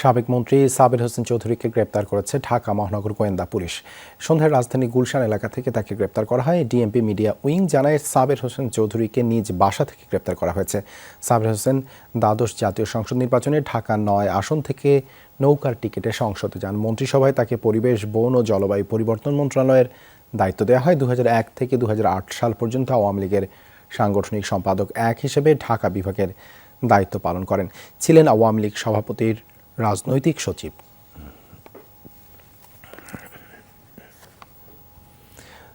সাবেক মন্ত্রী সাবের হোসেন চৌধুরীকে গ্রেপ্তার করেছে ঢাকা মহানগর গোয়েন্দা পুলিশ। সন্ধ্যায় রাজধানী গুলশান এলাকা থেকে তাকে গ্রেপ্তার করা হয়। ডিএমপি মিডিয়া উইং জানায় সাবের হোসেন চৌধুরীকে নিজ বাসা থেকে গ্রেপ্তার করা হয়েছে। সাবের হোসেন দ্বাদশ জাতীয় সংসদ নির্বাচনে ঢাকা নয় আসন থেকে নৌকার টিকিটে সংসদে যান। মন্ত্রিসভায় তাকে পরিবেশ, বন ও জলবায়ু পরিবর্তন মন্ত্রণালয়ের দায়িত্ব দেওয়া হয়। দু হাজার এক থেকে দু হাজার আট সাল পর্যন্ত আওয়ামী লীগের সাংগঠনিক সম্পাদক এক হিসেবে ঢাকা বিভাগের দায়িত্ব পালন করেন। ছিলেন আওয়ামী লীগ সভাপতির রাজনৈতিক সচিব।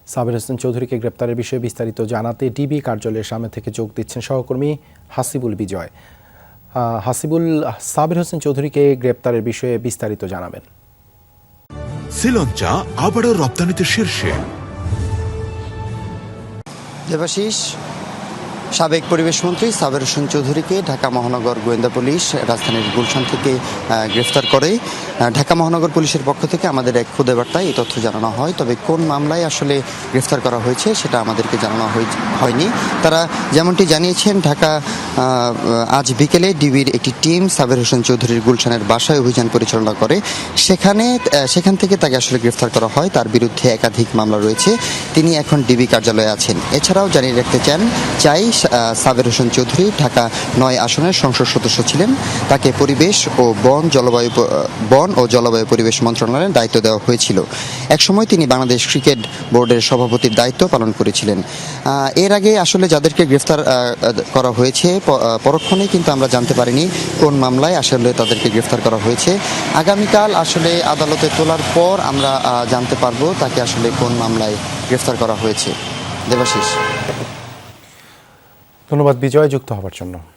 সাবির হোসেন চৌধুরীকে গ্রেপ্তারের বিষয়ে বিস্তারিত জানাতে ডিবি কার্যালয়ের সামনে থেকে যোগ দিচ্ছেন সহকর্মী হাসিবুল বিজয়। আহ, হাসিবুল সাবির হোসেন চৌধুরীকে গ্রেপ্তারের বিষয়ে বিস্তারিত জানাবেন। শ্রীলঞ্চা আবারও রপ্তানিতে শীর্ষে। দেবাশিস সাবেক পরিবেশ মন্ত্রী সাবের হোসেন চৌধুরীকে ঢাকা মহানগর গোয়েন্দা পুলিশ রাজধানীর গুলশান থেকে গ্রেফতার করে। ঢাকা মহানগর পুলিশের পক্ষ থেকে আমাদের এক খুদে বার্তায় এই তথ্য জানানো হয়। তবে কোন মামলায় আসলে গ্রেফতার করা হয়েছে সেটা আমাদেরকে জানানো হয়নি। তারা যেমনটি জানিয়েছেন, ঢাকা আজ বিকেলে ডিবির একটি টিম সাবের হোসেন চৌধুরীর গুলশানের বাসায় অভিযান পরিচালনা করে। সেখানে সেখান থেকে তাকে আসলে গ্রেফতার করা হয়। তার বিরুদ্ধে একাধিক মামলা রয়েছে। তিনি এখন ডিবি কার্যালয়ে আছেন। এছাড়াও জানিয়ে রাখতে চান, চাই সাবের হোসেন চৌধুরী ঢাকা নয় আসনের সংসদ সদস্য ছিলেন। তাকে পরিবেশ ও বন জলবায়ু বন ও জলবায়ু পরিবেশ মন্ত্রণালয়ের দায়িত্ব দেওয়া হয়েছিল। একসময় তিনি বাংলাদেশ ক্রিকেট বোর্ডের সভাপতির দায়িত্ব পালন করেছিলেন। এর আগে আসলে যাদেরকে গ্রেফতার করা হয়েছে প- আহ, পরক্ষণে কিন্তু আমরা জানতে পারিনি কোন মামলায় আসলে তাদেরকে গ্রেফতার করা হয়েছে। আগামীকাল আসলে আদালতে তোলার পর আমরা জানতে পারব তাকে আসলে কোন মামলায় গ্রেফতার করা হয়েছে। দেবাশিস। ধন্যবাদ বিজয় যুক্ত হবার জন্য।